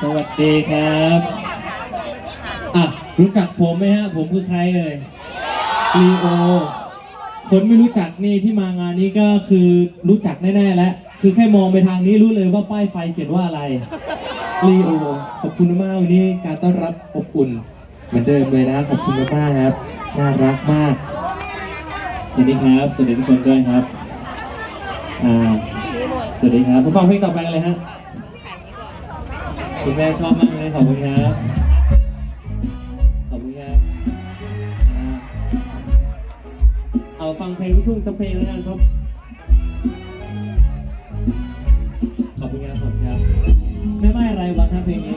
สวัสดีครับอะรู้จักผมไหมฮะ ผมคือใครเอ่ยลีโอ คนไม่รู้จักนี่ที่มางานนี้ก็คือรู้จักแน่ๆแล้ว คือแค่มองไปทางนี้รู้เลยว่าป้ายไฟเขียนว่าอะไรลีโอ ขอบคุณมากวันนี้การต้อนรับอบอุ่น เหมือนเดิมเลยนะ ขอบคุณมากครับ น่ารักมาก สวัสดีครับ สวัสดีทุกคนด้วยครับ อ่า สวัสดีครับผู้ฟังเพลงต่อไปกันเลยฮะ คุณแม่ชอบมากเลยขอบคุณครับ ขอบคุณครับอ่าเอาฟังเพลงลูกทุ่งสักเพลงแล้วกันครับ ขอบคุณครับขอบคุณครับแม่ไม่อะไรวะครับเพลงนี้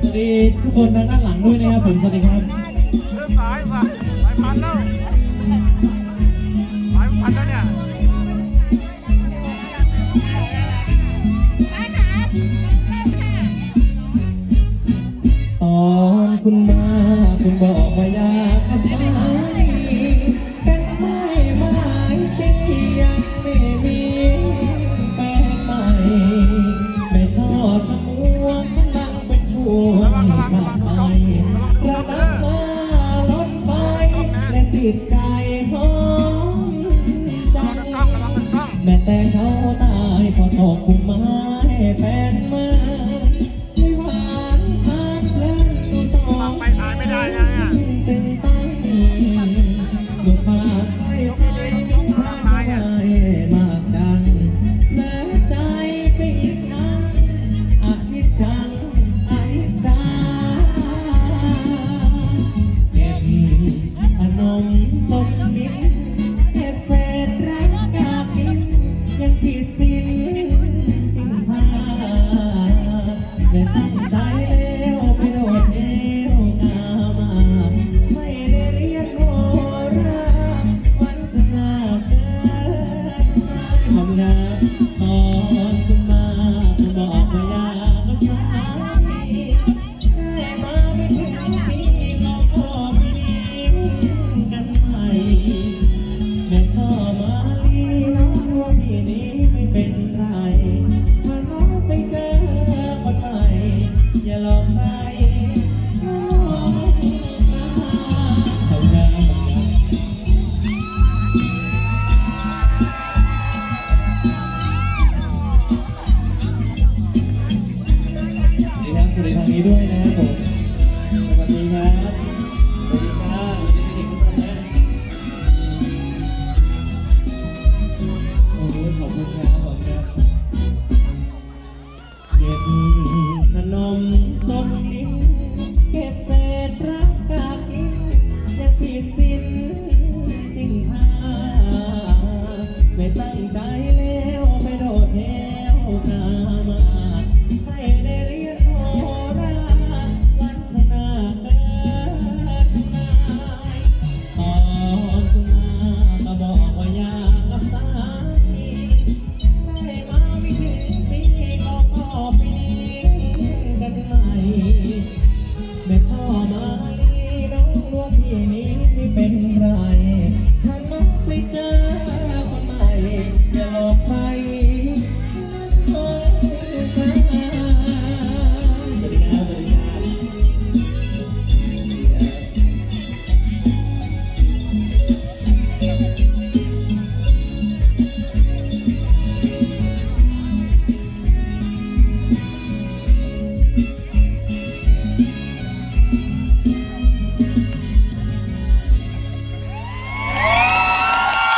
สวัสดีทุกคนทางด้านหลังด้วยนะครับผมสวัสดีครับ เริ่มสายสายสาย Mm-hmm. ไม่ถึงปี ผิดสิ้นสิ้นค่าไม่ตั้งใจ